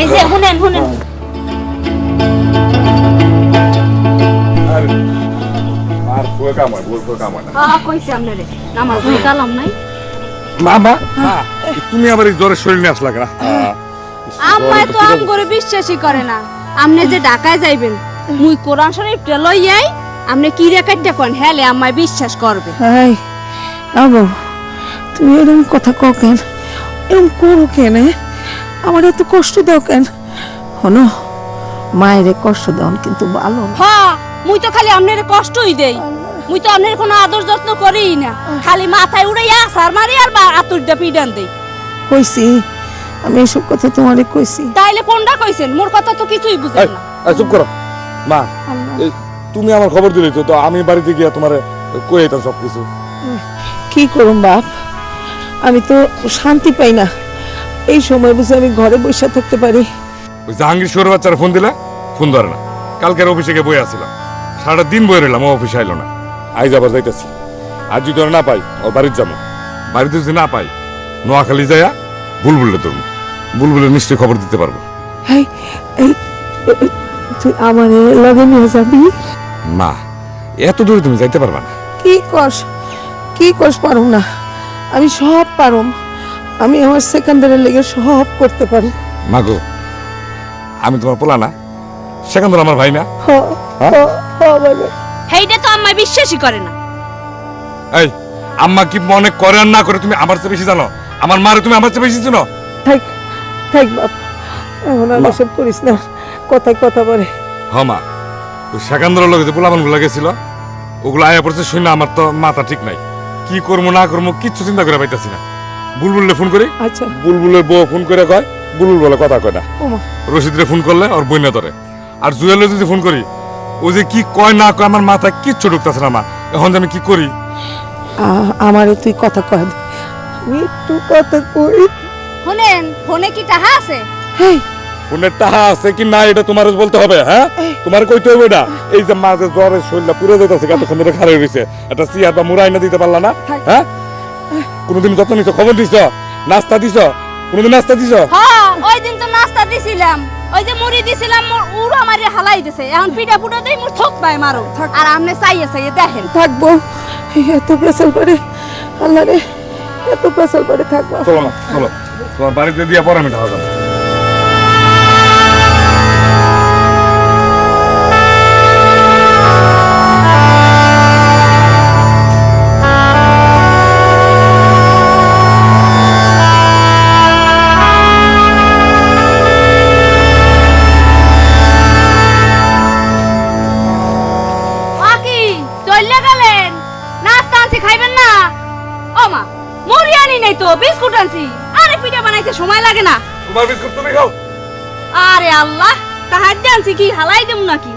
এই যে শুনেন শুনেন। হয়। হয় হ্যাঁ মামা? তুমি আবার এই জ্বরের শরীর নিয়ে আসলা কেন? আম্মায় তো আম করে বিশ্বাসই করে না। আপনি যে ঢাকায় যাইবেন মুই কোরআন শরীফটা লইয়াই আপনি কি রেখাইটা কোন? হেলে আম্মায় বিশ্বাস করবে। হাই আবো তুমি এরকম কথা কও কেন? এরকম করো কেন এ? আমার এত কষ্ট দাও কেন? হনো মায়ের কষ্ট দাও কিন্তু ভালো না। হ্যাঁ মুই তো খালি আপনার কষ্টই দেই। মুই তো আপনার কোনো আদর যত্ন করিই না। খালি মাথায় উড়াইয়া আসার মারি আর বা আতুরটা পিডান দেই। কইছি আমি এসব কথা তোমারে কইছি। তাইলে কোনটা কইছেন? মোর কথা তো কিছুই বুঝেন না। চুপ করো। মা তুমি আমার খবর দিলে তো তো আমি বাড়িতে গিয়া তোমার কই এটা সব কিছু কি করুম বাপ? আমি তো শান্তি পাই না। এই সময় বুঝে আমি ঘরে বসে থাকতে পারি। ওই জাহাঙ্গীর শোর বাচ্চারা ফোন দিলা ফোন ধরে না। কালকের অফিসে গিয়ে বই আসছিলাম সারাটা দিন বই রইলাম ও অফিসে আইলো না। আজ আবার যাইতেছি। আজ যদি ওরা না পাই ও বাড়িতে যাব। বাড়িতে যদি না পাই নোয়াখালী যাইয়া বুলবুলে ধরুন বুলবুলের নিশ্চয়ই খবর দিতে পারব। তুই আমার লগে নিয়ে যাবি? মা এত দূরে তুমি যাইতে পারবা না। কি কস কি কস পারুম না। আমি সব পারুম। আমি আমার সেকেন্ডারের লেগে সব করতে পারি। মা গো আমি তোমার পোলা না সেখান আমার ভাই না। হ, হ, হ, বাবা। হেইটা তো আম্মায় বিশ্বাসই করে না। এই আম্মা কি মনে করে না করে তুমি আমার চেয়ে বেশি জানো? আমার মারে তুমি আমার চেয়ে বেশি চিনো? থাক থাক বাপ এখন আর। এসব করিস না কথায় কথা বলে। হ মা। ওই সেকান্দরের লগে যে পোলাপানগুলো গেছিল ওগুলো আয়া পড়ছে শুনে আমার তো মাথা ঠিক নাই। কি করব না করব কিচ্ছু চিন্তা করে পাইতাছি না। বুলবুলে ফোন করি। আচ্ছা। বুলবুলের বউ ফোন করে কয় বুলবুল বলে কথা কয় না। রশিদরে ফোন করলে ওর বইনা ধরে। আর জুয়েলে যদি ফোন করি ও যে কি কয় না কয় আমার মাথায় কিচ্ছু ঢুকতেছে না মা। এখন আমি কি করি? আমারে তুই কথা কয় আমি একটু কথা কই? শুনেন ফোনে কি টাহা আছে? হেই। ফোনের টাহা আছে কি না এটা তোমার বলতে হবে হ্যাঁ? তোমার কইতে হবে না এই যে মাঝে জ্বরের শরীরটা পুরো যেতেছে এতক্ষণ ধরে খারাপ হয়েছে একটা সিয়ার বা মুড়াই না দিতে পারলা না হ্যাঁ? কোনোদিন যত্ন নিছ? খবর দিছ? নাস্তা দিছ? কোনোদিন নাস্তা দিছ? হ্যাঁ ওই দিন তো নাস্তা দিছিলাম। ওই যে মুড়ি দিছিলাম মোর উড়া মারি হালাই দিছে। এখন পিঠা পুটা দেই মোর ঠক পায় মারো। আর আপনি চাইয়ে চাইয়ে দেখেন। থাকব। এত প্রেসার পরে। আল্লাহ রে এত প্রেসার পরে থাকব। চলো না চলো। তোমার বাড়িতে দিয়া পরে আমি যাব চলে নাস্তা আনছি খাইবেন না? ও মা মুড়ি আনি নাই তো বিস্কুট আনছি। আরে পিঠা বানাইতে সময় লাগে না। তোমার বিস্কুট তুমি খাও। আরে আল্লাহ তাহার আনছি কি হালাই দেব নাকি?